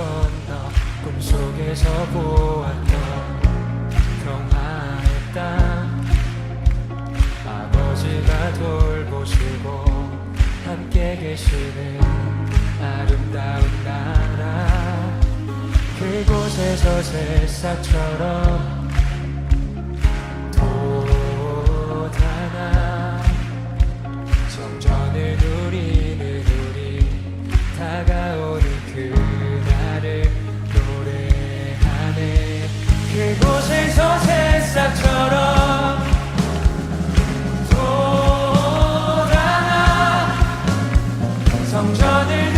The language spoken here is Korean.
건너 꿈속에서 보았던 평화의 땅 아버지가 돌보시고 함께 계시는 아름다운 나라. 그곳에서 새싹처럼 그곳에서 새싹처럼 돋아나 성전을